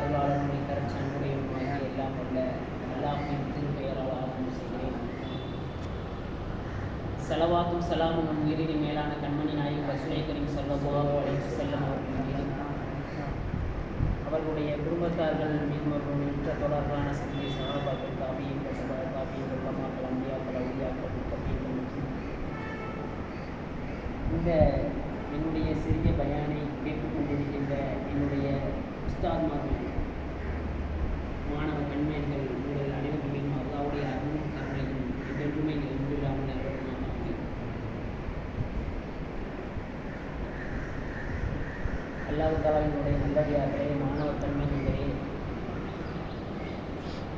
அருளாளனுடைய கரச்சனுடைய எல்லாம் உள்ள அல்லாஹின் திருப்பெயரால் ஆரம்பம் செய்கிறேன் செலவாக்கும் சலாமும் நம் உயிரினி மேலான கண்மணி நாயகம் ரசுலை கரீம் செல்லபோவாக அழைத்து செல்லும் அவர்கள் மீது அவர்களுடைய குடும்பத்தார்கள் மீதும் அவர்கள் நின்ற தொடர்பான சந்தை சகாபாக்கள் காபியும் காபியும் உள்ளமாக்கள் அம்பியாக்கள் அவுதியாக்கள் முத்தப்பீர்கள் இந்த என்னுடைய சிறிய பயன் கேட்டுக்கொண்டிருக்கின்ற என்னுடைய உஸ்தாத்மார்கள் மாணவ கண்மணிகள் உங்கள் அனைவரும் மீதும் அல்லாவுடைய அருளும் கருணையும் என்றென்றுமே இல்லாமல் நல்லவருமான அல்லாஹ் தாலாவினுடைய நல்லடியார்களே மாணவ கண்மணிகளே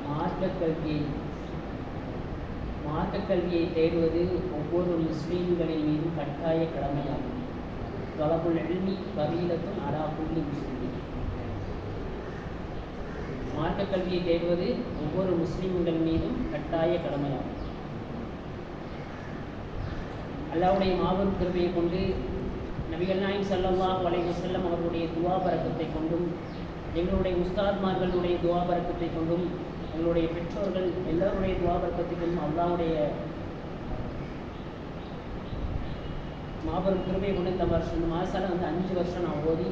மார்க்க கல்வியை மார்க்க கல்வியை தேடுவது ஒவ்வொரு முஸ்லீம்களின் மீதும் கட்டாய கடமையாகும். தொலபுல் எழுமி கபீலத்தும் அடா புள்ளி முஸ்லீம் மார்க்க கல்வியை தேடுவது ஒவ்வொரு முஸ்லீம்கள் மீதும் கட்டாய கடமையாகும். அல்லாவுடைய மாபெரும் கிருபையை கொண்டு நபிகள் நாயம் செல்லம்மா அலைஹி செல்லம் அவர்களுடைய துவா பரக்கத்தை கொண்டும் எங்களுடைய உஸ்தாத்மார்களுடைய துவா பரக்கத்தை கொண்டும் எங்களுடைய பெற்றோர்கள் எல்லோருடைய துவா பரக்கத்தை கொண்டும் அல்லாவுடைய மாபெரும் கிருபையை கொண்டு இந்த வருஷம் இந்த மாதத்தால் வந்து அஞ்சு வருஷம் நான் ஓதி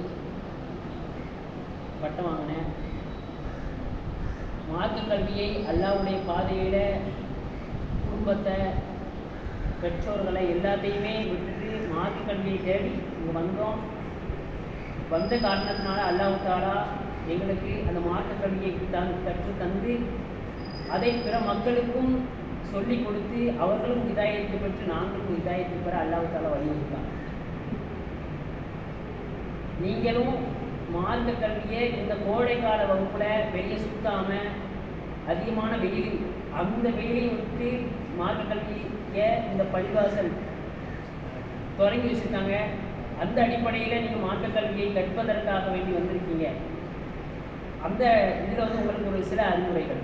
பட்டம் வாங்கினேன். மார்க்க கல்வியை அல்லாவுடைய பாதையில் குடும்பத்தை பெற்றோர்களை எல்லாத்தையுமே விட்டு மார்க்க கல்வியை தேடி இங்கே வந்தோம். வந்த காரணத்தினால அல்லாஹ் எங்களுக்கு அந்த மார்க்க கல்வியை தன் கற்று தந்து அதை பிற மக்களுக்கும் சொல்லி கொடுத்து அவர்களும் இதாயத்தை பெற்று நாங்களும் இதாயத்தை பெற அல்லாவுத்தாலா தாலா வலியுறுத்தான் நீங்களும் மார்க்க கல்வியை இந்த கோடைக்கால வகுப்பில் வெளியே சுத்தாமல் அதிகமான வெயிலில் அந்த வெயிலை விட்டு மார்க்க கல்வியை இந்த பள்ளிவாசல் தொடங்கி வச்சுருக்காங்க. அந்த அடிப்படையில் நீங்கள் மாற்றுக் கல்வியை கற்பதற்காக வேண்டி வந்திருக்கீங்க. அந்த இதில் வந்து உங்களுக்கு ஒரு சில அறிவுரைகள்.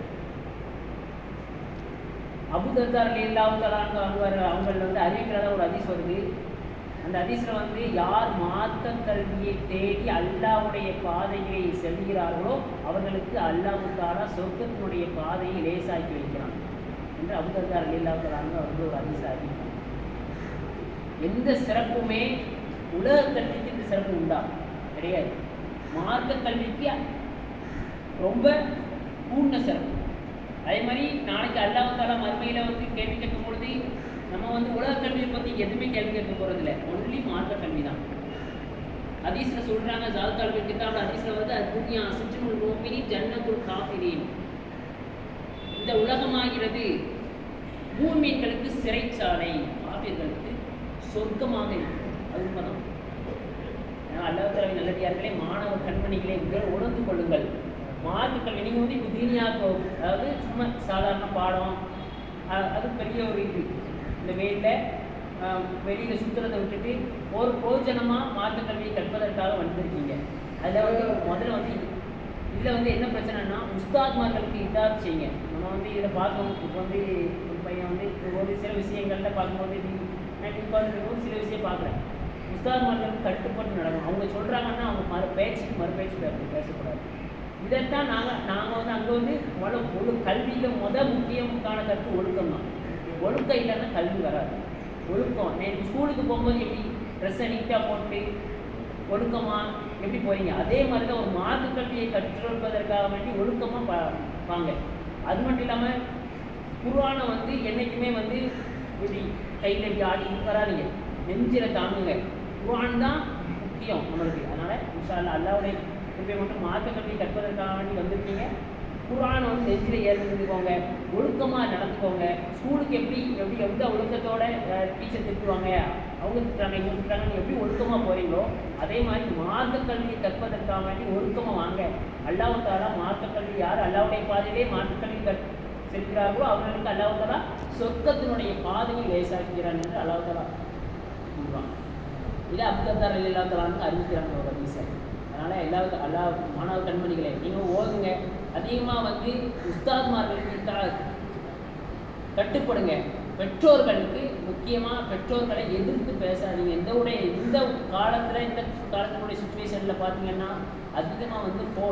அபுதர்தார் இல்லாவுதலாங்க அவங்க அவங்கள வந்து அறிவிக்கிறதா ஒரு அதிசம் வருது. அந்த அதிசயில் வந்து யார் மார்க்க கல்வியை தேடி அல்லாவுடைய பாதையை செல்கிறார்களோ அவர்களுக்கு அல்லாஹு சொர்க்கத்தினுடைய பாதையை லேசாக்கி வைக்கிறான். என்று அபுதர்தார் இல்லாவுதலாங்க அவர்கள் ஒரு அதிச அறிவிக்கிறாங்க. எந்த சிறப்புமே உலக கல்விக்கு இந்த சிறப்பு உண்டா? கிடையாது. மார்க்க கல்விக்கு ரொம்ப பூர்ண சிறப்பு. அதே மாதிரி நாளைக்கு அல்லாஹால மறுமையில் வந்து கேள்வி கேட்கும் பொழுது நம்ம வந்து உலக கல்வியை பற்றி எதுவுமே கேள்வி கேட்க போகிறதில்ல ஒன்லி மார்க்க கல்வி தான். ஹதீஸில் சொல்கிறாங்க ஜால்கால் கிட்டாப் ஹதீஸில் வந்து அது துன்யா சிற்றுனுள் நோப்பினி ஜன்னத்துள் காஃபிரீன். இந்த உலகமாகிறது பூமீன்களுக்கு சிறைச்சாலை காஃபிர்களுக்கு சொர்க்கமாக இருக்கும் அது உண்மைதான் அல்லாஹாலை நல்லடியார்களே மாணவ கண்மணிகளை உங்கள் உணர்ந்து கொள்ளுங்கள். மார்க்க கல்வி நீங்கள் வந்து இப்போ தீனியாக அதாவது சும்மா சாதாரண பாடம் அது பெரிய ஒரு இது. இந்த வெயிலில் வெளியில் சுற்றுறதை விட்டுட்டு ஒரு போஜனமாக மார்க்க கல்வியை கற்பதற்காக வந்திருக்கீங்க. அதில் வந்து முதல்ல வந்து இதில் வந்து என்ன பிரச்சனைனா உஸ்தாத்மார்களுக்கு இதாக செய்யுங்க. நம்ம வந்து இதில் பார்க்கணும். இப்போ வந்து ஒரு பையன் வந்து ஒரு சில விஷயங்கள்ல பார்க்கும்போது நீ உட்காந்துருக்கும் சில விஷயம் பார்க்குறேன். உஸ்தாத்மார்களுக்கு கட்டுப்பட்டு நடக்கும் அவங்க சொல்கிறாங்கன்னா அவங்க மறு பேச்சுக்கு மறு பேச்சு பேச- பேசக்கூடாது. இதைத்தான் நாங்கள் நாங்கள் வந்து அங்கே வந்து மொழ ஒழு கல்வியில் முத முக்கியமான கருத்து ஒழுக்கம் தான். ஒழுக்கம் இல்லைன்னா கல்வி வராது. ஒழுக்கம். நேற்று ஸ்கூலுக்கு போகும்போது எப்படி ட்ரெஸ்ஸை நீட்டாக போட்டு ஒழுக்கமாக எப்படி போகிறீங்க அதே மாதிரி தான் ஒரு மாற்று கல்வியை கற்றுக்கொள்வதற்காக வேண்டி ஒழுக்கமாக பா வாங்க. அது மட்டும் இல்லாமல் குருவானை வந்து என்றைக்குமே வந்து இப்படி கையில் ஜாடி வராதிங்க. வராதீங்க தாங்குங்க. குரான் தான் முக்கியம் நம்மளுக்கு. அதனால் இன்ஷா அல்லாவுடைய கிருபை மட்டும் மார்க்க கல்வி கற்பதற்காக வேண்டி வந்திருக்கீங்க. குரானை வந்து நெஞ்சில் ஏற்படுத்திக்கோங்க ஒழுக்கமாக நடந்துக்கோங்க. ஸ்கூலுக்கு எப்படி எப்படி எந்த ஒழுக்கத்தோட டீச்சர் திட்டுவாங்க? அவங்க திட்டுறாங்க இவங்க திட்டாங்கன்னு எப்படி ஒழுக்கமாக போகிறீங்களோ அதே மாதிரி மார்க்க கல்வியை கற்பதற்காக வேண்டி ஒழுக்கமாக வாங்க. அல்லாவுக்காக தாலா மார்க்க கல்வி யார் அல்லாவுடைய பாதையிலே மார்க்க கல்வி கற் செல்கிறார்களோ அவர்களுக்கு அல்லாஹ் சொர்க்கத்தினுடைய பாதையை லேசாக்குகிறான் என்று அல்லாஹ் தாலா இல்லை இதை அப்தத்தார் இல்லாதலான்னு அறிவிக்கிறாங்க ஒரு ஹதீஸை. அதனால் எல்லா அல்லா மாணவ கண்மணிகளை நீங்கள் ஓதுங்க. அதிகமாக வந்து உஸ்தாத்மார்களுக்கு கட்டுப்படுங்க. பெற்றோர்களுக்கு முக்கியமாக பெற்றோர்களை எதிர்த்து பேசாதீங்க. எந்த உடைய இந்த காலத்தில் இந்த காலத்தினுடைய சுச்சுவேஷனில் பார்த்தீங்கன்னா அதிகமாக வந்து ஃபோன்